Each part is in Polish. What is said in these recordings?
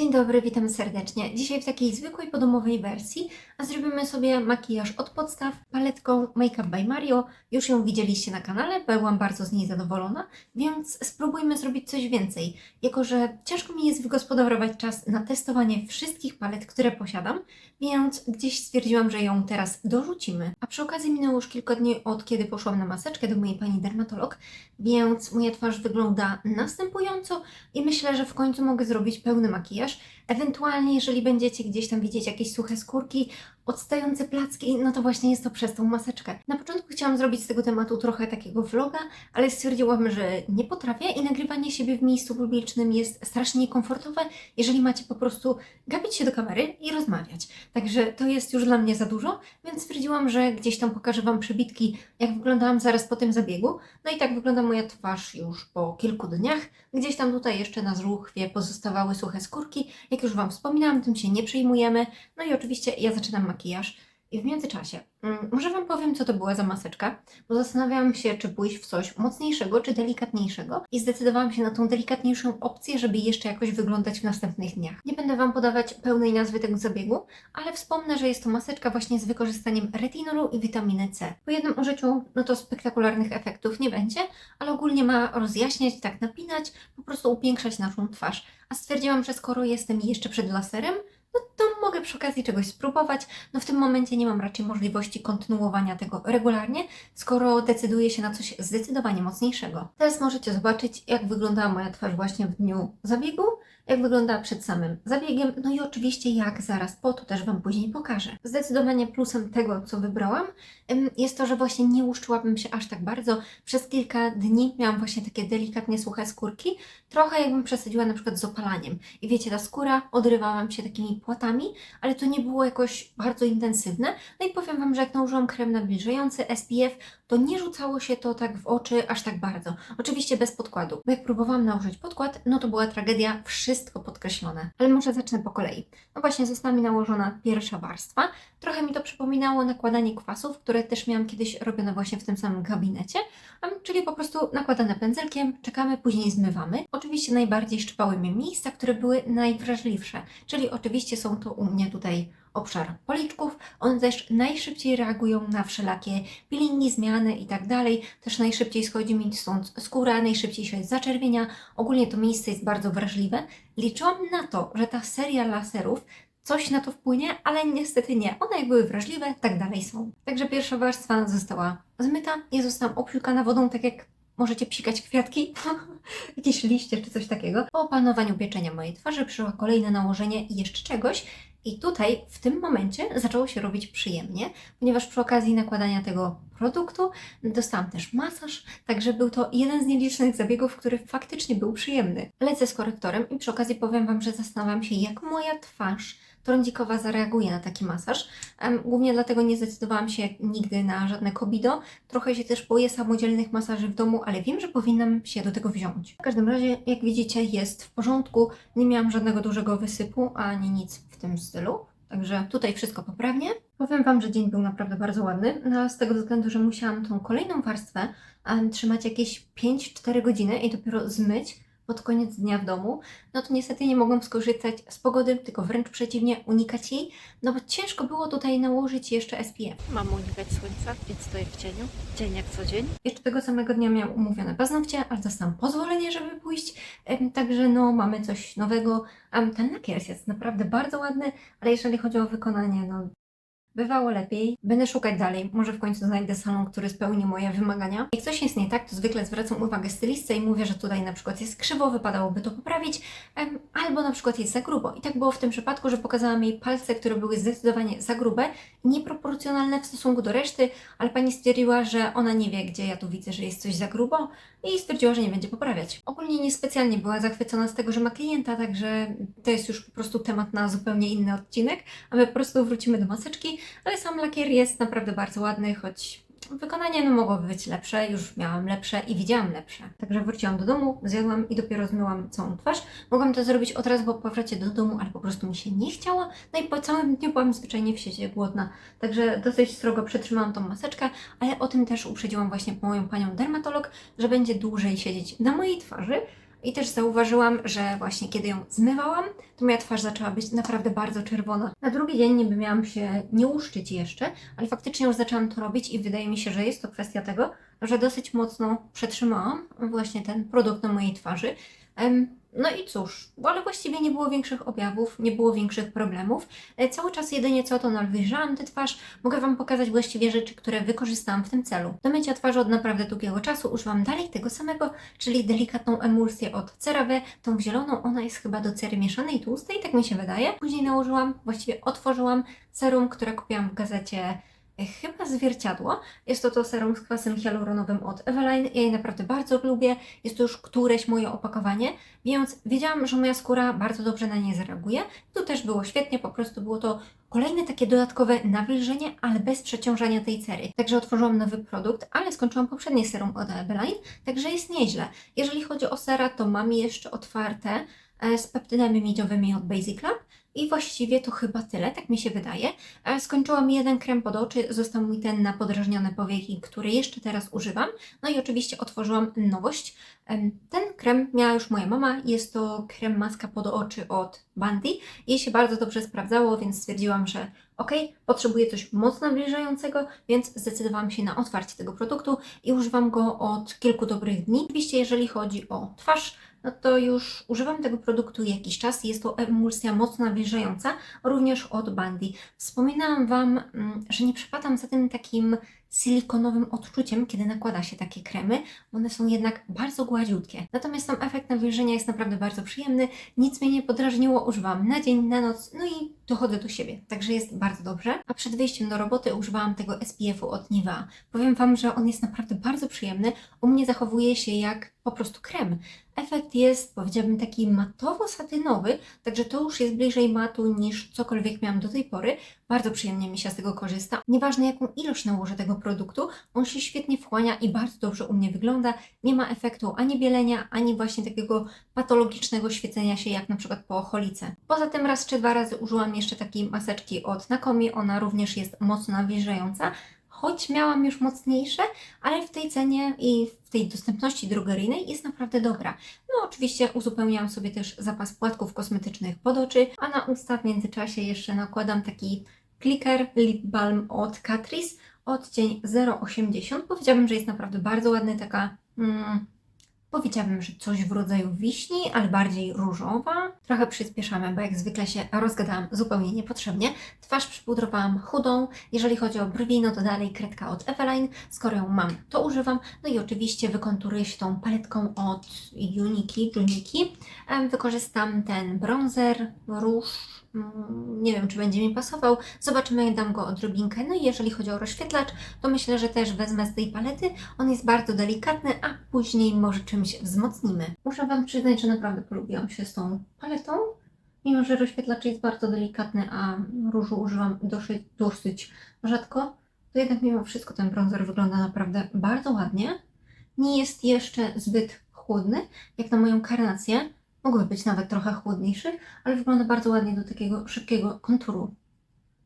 Dzień dobry, witam serdecznie. Dzisiaj w takiej zwykłej podomowej wersji, a zrobimy sobie makijaż od podstaw paletką Makeup by Mario. Już ją widzieliście na kanale, byłam bardzo z niej zadowolona, więc spróbujmy zrobić coś więcej. Jako, że ciężko mi jest wygospodarować czas na testowanie wszystkich palet, które posiadam, więc gdzieś stwierdziłam, że ją teraz dorzucimy. A przy okazji minęło już kilka dni od kiedy poszłam na maseczkę do mojej pani dermatolog, więc moja twarz wygląda następująco i myślę, że w końcu mogę zrobić pełny makijaż. Ewentualnie, jeżeli będziecie gdzieś tam widzieć jakieś suche skórki, odstające placki, no to właśnie jest to przez tą maseczkę. Na początku chciałam zrobić z tego tematu trochę takiego vloga, ale stwierdziłam, że nie potrafię i nagrywanie siebie w miejscu publicznym jest strasznie niekomfortowe, jeżeli macie po prostu gapić się do kamery i rozmawiać. Także to jest już dla mnie za dużo, więc stwierdziłam, że gdzieś tam pokażę Wam przebitki, jak wyglądałam zaraz po tym zabiegu. No i tak wygląda moja twarz już po kilku dniach. Gdzieś tam tutaj jeszcze na żuchwie pozostawały suche skórki. Jak już Wam wspominałam, tym się nie przejmujemy. No i oczywiście ja zaczynam. I w międzyczasie, mm, może Wam powiem, co to była za maseczka, bo zastanawiałam się, czy pójść w coś mocniejszego, czy delikatniejszego i zdecydowałam się na tą delikatniejszą opcję, żeby jeszcze jakoś wyglądać w następnych dniach. Nie będę Wam podawać pełnej nazwy tego zabiegu, ale wspomnę, że jest to maseczka właśnie z wykorzystaniem retinolu i witaminy C. Po jednym użyciu, no to spektakularnych efektów nie będzie, ale ogólnie ma rozjaśniać, tak napinać, po prostu upiększać naszą twarz. A stwierdziłam, że skoro jestem jeszcze przed laserem, mogę przy okazji czegoś spróbować. No w tym momencie nie mam raczej możliwości kontynuowania tego regularnie, skoro decyduję się na coś zdecydowanie mocniejszego. Teraz możecie zobaczyć, jak wyglądała moja twarz właśnie w dniu zabiegu, jak wyglądała przed samym zabiegiem, no i oczywiście jak zaraz po to też Wam później pokażę. Zdecydowanie plusem tego, co wybrałam, jest to, że właśnie nie łuszczyłabym się aż tak bardzo. Przez kilka dni miałam właśnie takie delikatnie suche skórki, trochę jakbym przesadziła na przykład z opalaniem. I wiecie, ta skóra odrywała mi się takimi płatami, ale to nie było jakoś bardzo intensywne. No i powiem Wam, że jak nałożyłam krem nawilżający SPF, to nie rzucało się to tak w oczy aż tak bardzo. Oczywiście bez podkładu, bo jak próbowałam nałożyć podkład, no to była tragedia, wszystko podkreślone. Ale może zacznę po kolei. No właśnie została mi nałożona pierwsza warstwa. Trochę mi to przypominało nakładanie kwasów, które też miałam kiedyś robione właśnie w tym samym gabinecie, czyli po prostu nakładane pędzelkiem, czekamy, później zmywamy. Oczywiście najbardziej szczypały mnie miejsca, które były najwrażliwsze, czyli oczywiście są to u mnie tutaj obszar policzków. One też najszybciej reagują na wszelakie peelingi, zmiany i tak dalej. Też najszybciej schodzi mi stąd skóra, najszybciej się zaczerwienia. Ogólnie to miejsce jest bardzo wrażliwe. Liczyłam na to, że ta seria laserów coś na to wpłynie, ale niestety nie. One jak były wrażliwe, tak dalej są. Także pierwsza warstwa została zmyta i zostałam obsiłkana wodą, tak jak możecie psikać kwiatki, jakieś liście czy coś takiego. Po opanowaniu pieczenia mojej twarzy przyszło kolejne nałożenie jeszcze czegoś. I tutaj w tym momencie zaczęło się robić przyjemnie, ponieważ przy okazji nakładania tego produktu dostałam też masaż, także był to jeden z nielicznych zabiegów, który faktycznie był przyjemny. Lecę z korektorem i przy okazji powiem Wam, że zastanawiam się, jak moja twarz trądzikowa zareaguje na taki masaż. Głównie dlatego nie zdecydowałam się nigdy na żadne kobido. Trochę się też boję samodzielnych masaży w domu, ale wiem, że powinnam się do tego wziąć. W każdym razie, jak widzicie, jest w porządku. Nie miałam żadnego dużego wysypu, ani nic w tym stylu. Także tutaj wszystko poprawnie. Powiem Wam, że dzień był naprawdę bardzo ładny, no, z tego względu, że musiałam tą kolejną warstwę em, trzymać jakieś 5-4 godziny i dopiero zmyć pod koniec dnia w domu, no to niestety nie mogłam skorzystać z pogody, tylko wręcz przeciwnie, unikać jej, no bo ciężko było tutaj nałożyć jeszcze SPF. Mam unikać słońca, więc stoję w cieniu. Dzień jak co dzień. Jeszcze tego samego dnia miałam umówione paznokcie, ale dostałam pozwolenie, żeby pójść, także no mamy coś nowego. Ten lakier jest naprawdę bardzo ładny, ale jeżeli chodzi o wykonanie, no Bywało lepiej. Będę szukać dalej. Może w końcu znajdę salon, który spełni moje wymagania. Jak coś jest nie tak, to zwykle zwracam uwagę stylistce i mówię, że tutaj na przykład jest krzywo, wypadałoby to poprawić, albo na przykład jest za grubo. I tak było w tym przypadku, że pokazałam jej palce, które były zdecydowanie za grube nieproporcjonalne w stosunku do reszty, ale pani stwierdziła, że ona nie wie, gdzie ja tu widzę, że jest coś za grubo i stwierdziła, że nie będzie poprawiać. Ogólnie niespecjalnie była zachwycona z tego, że ma klienta, także to jest już po prostu temat na zupełnie inny odcinek, a my po prostu wrócimy do maseczki, ale sam lakier jest naprawdę bardzo ładny, choć wykonanie no mogłoby być lepsze, już miałam lepsze i widziałam lepsze. Także wróciłam do domu, zjadłam i dopiero zmyłam całą twarz. Mogłam to zrobić od razu po powrocie do domu, ale po prostu mi się nie chciało. No i po całym dniu byłam zwyczajnie w sieci głodna. Także dosyć srogo przetrzymałam tą maseczkę, ale o tym też uprzedziłam właśnie moją panią dermatolog, że będzie dłużej siedzieć na mojej twarzy. I też zauważyłam, że właśnie kiedy ją zmywałam, to moja twarz zaczęła być naprawdę bardzo czerwona. Na drugi dzień niby miałam się nie łuszczyć jeszcze, ale faktycznie już zaczęłam to robić i wydaje mi się, że jest to kwestia tego, że dosyć mocno przetrzymałam właśnie ten produkt na mojej twarzy. No i cóż, ale właściwie nie było większych objawów, nie było większych problemów. E, Cały czas jedynie co to nawilżałam tę twarz. Mogę Wam pokazać właściwie rzeczy, które wykorzystałam w tym celu. Do mycia twarzy od naprawdę długiego czasu używam dalej tego samego, czyli delikatną emulsję od CeraVe. Tą zieloną, ona jest chyba do cery mieszanej tłustej, tak mi się wydaje. Później nałożyłam, właściwie otworzyłam serum, które kupiłam w gazecie chyba zwierciadło. Jest to to serum z kwasem hialuronowym od Eveline. Ja je naprawdę bardzo lubię. Jest to już któreś moje opakowanie, więc wiedziałam, że moja skóra bardzo dobrze na nie zareaguje. Tu też było świetnie, po prostu było to kolejne takie dodatkowe nawilżenie, ale bez przeciążania tej cery. Także otworzyłam nowy produkt, ale skończyłam poprzednie serum od Eveline, także jest nieźle. Jeżeli chodzi o sera, to mam jeszcze otwarte z peptydami miedziowymi od Basic Lab. I właściwie to chyba tyle, tak mi się wydaje. E, Skończyłam jeden krem pod oczy, został mi ten na podrażnione powieki, który jeszcze teraz używam. No i oczywiście otworzyłam nowość. Ten krem miała już moja mama. Jest to krem maska pod oczy od Bandy. Jej się bardzo dobrze sprawdzało, więc stwierdziłam, że ok, potrzebuję coś mocno nawilżającego, więc zdecydowałam się na otwarcie tego produktu i używam go od kilku dobrych dni. Oczywiście, jeżeli chodzi o twarz, no to już używam tego produktu jakiś czas. Jest to emulsja mocno nawilżająca, również od Bandy. Wspominałam Wam, mm, że nie przepadam za tym takim silikonowym odczuciem, kiedy nakłada się takie kremy. One są jednak bardzo gładziutkie. Natomiast sam efekt nawilżenia jest naprawdę bardzo przyjemny. Nic mnie nie podrażniło, używam na dzień, na noc, no i dochodzę do siebie. Także jest bardzo dobrze. A przed wyjściem do roboty używałam tego SPF-u od Nivea. Powiem Wam, że on jest naprawdę bardzo przyjemny. U mnie zachowuje się jak po prostu krem. Efekt jest, powiedziałabym, taki matowo-satynowy, także to już jest bliżej matu niż cokolwiek miałam do tej pory. Bardzo przyjemnie mi się z tego korzysta. Nieważne jaką ilość nałożę tego produktu, on się świetnie wchłania i bardzo dobrze u mnie wygląda. Nie ma efektu ani bielenia, ani właśnie takiego patologicznego świecenia się, jak na przykład po ocholice. Poza tym raz czy dwa razy użyłam jeszcze takiej maseczki od Nakomi. Ona również jest mocno nawilżająca. Choć miałam już mocniejsze, ale w tej cenie i w tej dostępności drogeryjnej jest naprawdę dobra. No oczywiście uzupełniałam sobie też zapas płatków kosmetycznych pod oczy, a na usta w międzyczasie jeszcze nakładam taki clicker lip balm od Catrice, odcień 0,80. Powiedziałabym, że jest naprawdę bardzo ładny, taka mm, powiedziałabym, że coś w rodzaju wiśni, ale bardziej różowa. Trochę przyspieszamy, bo jak zwykle się rozgadałam zupełnie niepotrzebnie. Twarz przypudrowałam chudą. Jeżeli chodzi o brwi, no to dalej kredka od Eveline. Skoro ją mam, to używam. No i oczywiście wykonturuję się tą paletką od Uniki, Juniki. Wykorzystam ten bronzer, róż. mm, Nie wiem, czy będzie mi pasował. Zobaczymy, dam go odrobinkę. No i jeżeli chodzi o rozświetlacz, to myślę, że też wezmę z tej palety. On jest bardzo delikatny, a później może czymś wzmocnimy. Muszę Wam przyznać, że naprawdę polubiłam się z tą paletą. Mimo, że rozświetlacz jest bardzo delikatny, a różu używam dosyć, dosyć rzadko, to jednak mimo wszystko ten bronzer wygląda naprawdę bardzo ładnie. Nie jest jeszcze zbyt chłodny, jak na moją karnację. Mógłby być nawet trochę chłodniejszy, ale wygląda bardzo ładnie do takiego szybkiego konturu.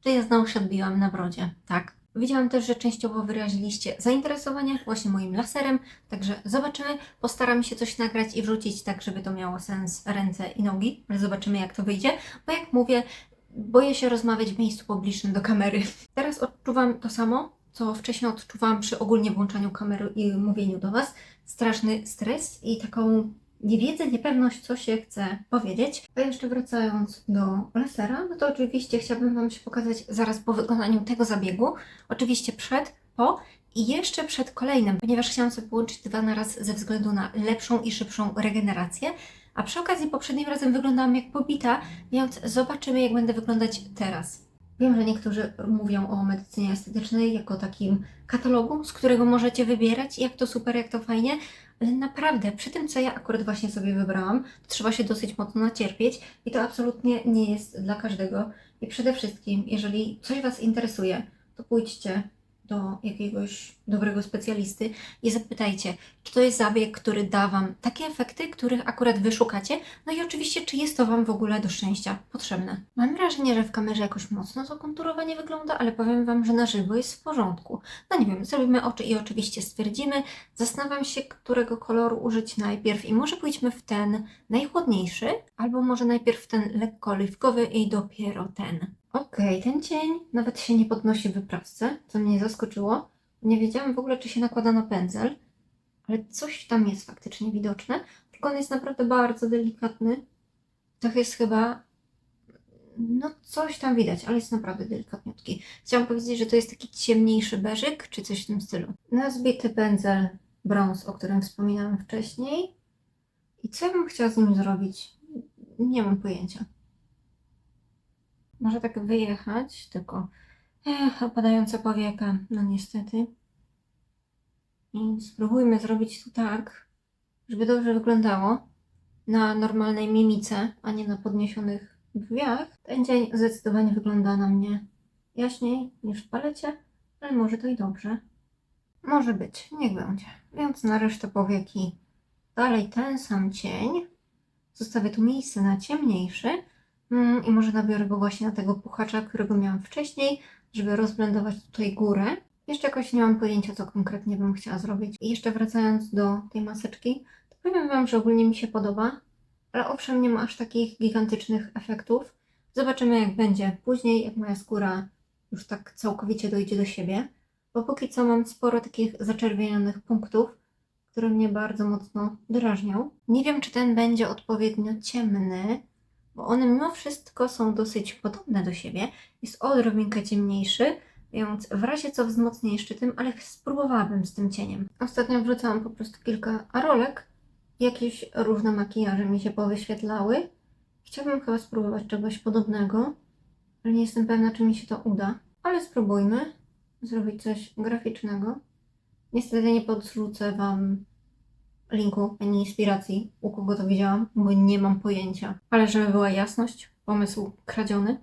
Czy ja znowu się odbiłam na brodzie? Tak. Widziałam też, że częściowo wyraziliście zainteresowanie właśnie moim laserem, także zobaczymy. Postaram się coś nagrać i wrzucić tak, żeby to miało sens ręce i nogi, ale zobaczymy jak to wyjdzie, bo jak mówię, boję się rozmawiać w miejscu publicznym do kamery. Teraz odczuwam to samo, co wcześniej odczuwałam przy ogólnie włączaniu kamery i mówieniu do Was. Straszny stres i taką niewiedzę, niepewność, co się chce powiedzieć. A jeszcze wracając do lasera, no to oczywiście chciałabym Wam się pokazać zaraz po wykonaniu tego zabiegu. Oczywiście przed, po i jeszcze przed kolejnym, ponieważ chciałam sobie połączyć dwa na raz ze względu na lepszą i szybszą regenerację. A przy okazji poprzednim razem wyglądałam jak pobita, więc zobaczymy jak będę wyglądać teraz. Wiem, że niektórzy mówią o medycynie estetycznej jako takim katalogu, z którego możecie wybierać, jak to super, jak to fajnie, naprawdę, przy tym, co ja akurat właśnie sobie wybrałam, to trzeba się dosyć mocno nacierpieć i to absolutnie nie jest dla każdego. I przede wszystkim, jeżeli coś Was interesuje, to pójdźcie do jakiegoś dobrego specjalisty i zapytajcie, czy to jest zabieg, który da Wam takie efekty, których akurat Wy szukacie, no i oczywiście, czy jest to Wam w ogóle do szczęścia potrzebne. Mam wrażenie, że w kamerze jakoś mocno to konturowanie wygląda, ale powiem Wam, że na żywo jest w porządku. No nie wiem, zrobimy oczy i oczywiście stwierdzimy. Zastanawiam się, którego koloru użyć najpierw i może pójdźmy w ten najchłodniejszy, albo może najpierw ten lekko oliwkowy i dopiero ten. Okej, ten cień nawet się nie podnosi w wyprawce, co mnie zaskoczyło. Nie wiedziałam w ogóle, czy się nakłada na pędzel, ale coś tam jest faktycznie widoczne, tylko on jest naprawdę bardzo delikatny. To jest chyba, no coś tam widać, ale jest naprawdę delikatniutki. Chciałam powiedzieć, że to jest taki ciemniejszy beżyk, czy coś w tym stylu. Na zbity pędzel brąz, o którym wspominałam wcześniej. I co ja bym chciała z nim zrobić? Nie mam pojęcia. Może tak wyjechać, tylko ech, opadająca powieka, no niestety. I spróbujmy zrobić tu tak, żeby dobrze wyglądało na normalnej mimice, a nie na podniesionych brwiach. Ten dzień zdecydowanie wygląda na mnie jaśniej niż w palecie, ale może to i dobrze. Może być, niech będzie. Więc na resztę powieki dalej ten sam cień. Zostawię tu miejsce na ciemniejszy. Mm, I może nabiorę go właśnie na tego puchacza, którego miałam wcześniej, żeby rozblendować tutaj górę. Jeszcze jakoś nie mam pojęcia, co konkretnie bym chciała zrobić. I jeszcze wracając do tej maseczki, to powiem Wam, że ogólnie mi się podoba, ale owszem, nie ma aż takich gigantycznych efektów. Zobaczymy, jak będzie później, jak moja skóra już tak całkowicie dojdzie do siebie. Bo póki co mam sporo takich zaczerwienionych punktów, które mnie bardzo mocno drażnią. Nie wiem, czy ten będzie odpowiednio ciemny, bo one mimo wszystko są dosyć podobne do siebie. Jest odrobinkę ciemniejszy, więc w razie co wzmocnię jeszcze tym, ale spróbowałabym z tym cieniem. Ostatnio wrzucałam po prostu kilka rolek, jakieś różne makijaże mi się powyświetlały. Chciałabym chyba spróbować czegoś podobnego, ale nie jestem pewna, czy mi się to uda. Ale spróbujmy zrobić coś graficznego. Niestety nie podrzucę Wam linku ani inspiracji, u kogo to widziałam, bo nie mam pojęcia. Ale żeby była jasność, pomysł kradziony.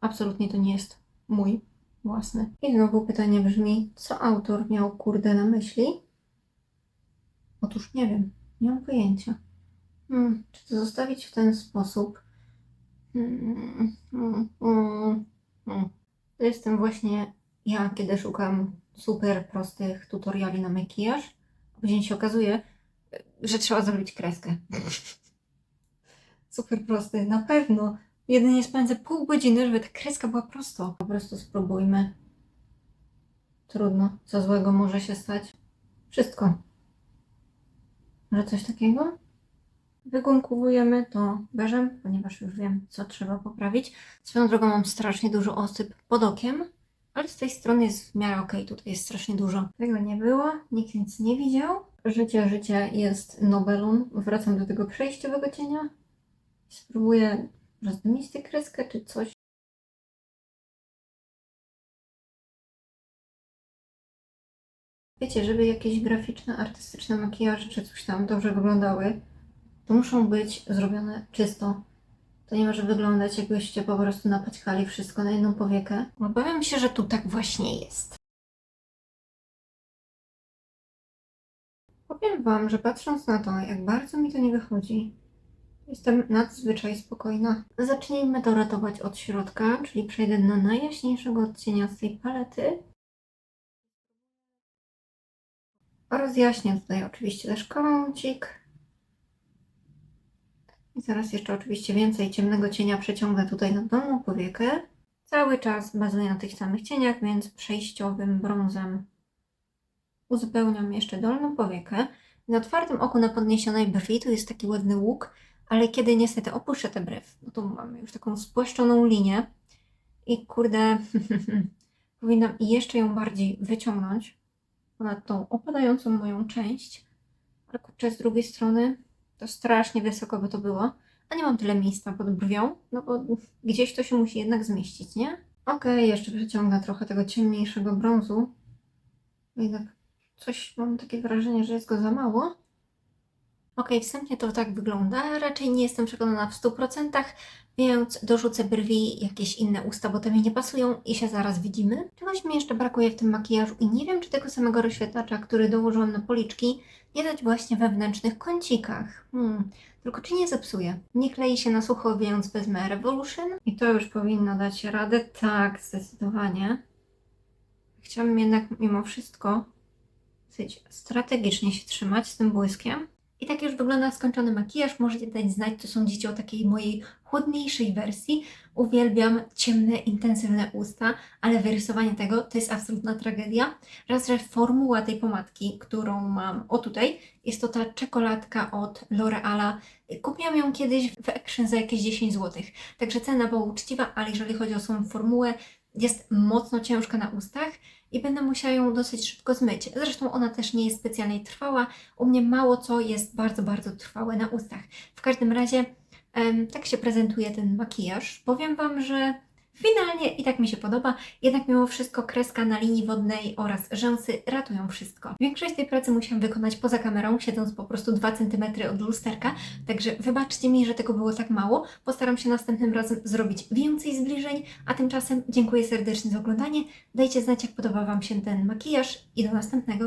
Absolutnie to nie jest mój własny. I znowu pytanie brzmi, co autor miał kurde na myśli? Otóż nie wiem, nie mam pojęcia. Hmm, czy to zostawić w ten sposób? Hmm, hmm, hmm, hmm. To jestem właśnie ja, kiedy szukam super prostych tutoriali na makijaż. a Później się okazuje, że trzeba zrobić kreskę. Super prosty, na pewno. Jedynie spędzę pół godziny, żeby ta kreska była prosto. Po prostu spróbujmy. Trudno. Co złego może się stać? Wszystko. Może coś takiego? Wygumkowujemy to beżem, ponieważ już wiem, co trzeba poprawić. Swoją drogą mam strasznie dużo osyp pod okiem, ale z tej strony jest w miarę okej. Tutaj jest strasznie dużo. Tego nie było, nikt nic nie widział. Życie, życie jest Nobelun. Wracam do tego przejściowego cienia. Spróbuję rozdmuić tę kreskę czy coś. Wiecie, żeby jakieś graficzne, artystyczne makijaże czy coś tam dobrze wyglądały, to muszą być zrobione czysto. To nie może wyglądać, jakbyście po prostu napaćkali wszystko na jedną powiekę. Obawiam się, że tu tak właśnie jest. Powiem Wam, że patrząc na to, jak bardzo mi to nie wychodzi, jestem nadzwyczaj spokojna. Zacznijmy to ratować od środka, czyli przejdę na najjaśniejszego odcienia z tej palety. Rozjaśnię tutaj oczywiście też kącik. I zaraz jeszcze oczywiście więcej ciemnego cienia przeciągnę tutaj na dolną powiekę. Cały czas bazuję na tych samych cieniach, więc przejściowym brązem uzupełniam jeszcze dolną powiekę. Na otwartym oku na podniesionej brwi tu jest taki ładny łuk, ale kiedy niestety opuszczę tę brew, no to mamy już taką spłaszczoną linię i kurde, powinnam jeszcze ją bardziej wyciągnąć ponad tą opadającą moją część. Ale kurczę, z drugiej strony to strasznie wysoko by to było, a nie mam tyle miejsca pod brwią, no bo gdzieś to się musi jednak zmieścić, nie? Okej, jeszcze przeciągnę trochę tego ciemniejszego brązu. Jednak coś mam takie wrażenie, że jest go za mało. Ok, wstępnie to tak wygląda. Raczej nie jestem przekonana w 100%, więc dorzucę brwi, jakieś inne usta, bo te mi nie pasują i się zaraz widzimy. Czegoś mi jeszcze brakuje w tym makijażu i nie wiem, czy tego samego rozświetlacza, który dołożyłam na policzki, nie dać właśnie we wnętrznych kącikach. Hmm. Tylko czy nie zepsuje? Nie klei się na sucho, więc wezmę Revolution. I to już powinno dać radę. Tak, zdecydowanie. Chciałabym jednak mimo wszystko dosyć strategicznie się trzymać z tym błyskiem. I tak już wygląda skończony makijaż. Możecie dać znać, co sądzicie o takiej mojej chłodniejszej wersji. Uwielbiam ciemne, intensywne usta, ale wyrysowanie tego to jest absolutna tragedia. Raz, że formuła tej pomadki, którą mam o tutaj, jest to ta czekoladka od L'Oreala. Kupiłam ją kiedyś w Action za jakieś 10 zł. Także cena była uczciwa, ale jeżeli chodzi o samą formułę, jest mocno ciężka na ustach i będę musiała ją dosyć szybko zmyć. Zresztą ona też nie jest specjalnie trwała. U mnie mało co jest bardzo, bardzo trwałe na ustach. W każdym razie tak się prezentuje ten makijaż. Powiem Wam, że finalnie i tak mi się podoba, jednak mimo wszystko kreska na linii wodnej oraz rzęsy ratują wszystko. Większość tej pracy musiałam wykonać poza kamerą, siedząc po prostu 2 cm od lusterka, także wybaczcie mi, że tego było tak mało. Postaram się następnym razem zrobić więcej zbliżeń, a tymczasem dziękuję serdecznie za oglądanie. Dajcie znać, jak podoba Wam się ten makijaż i do następnego.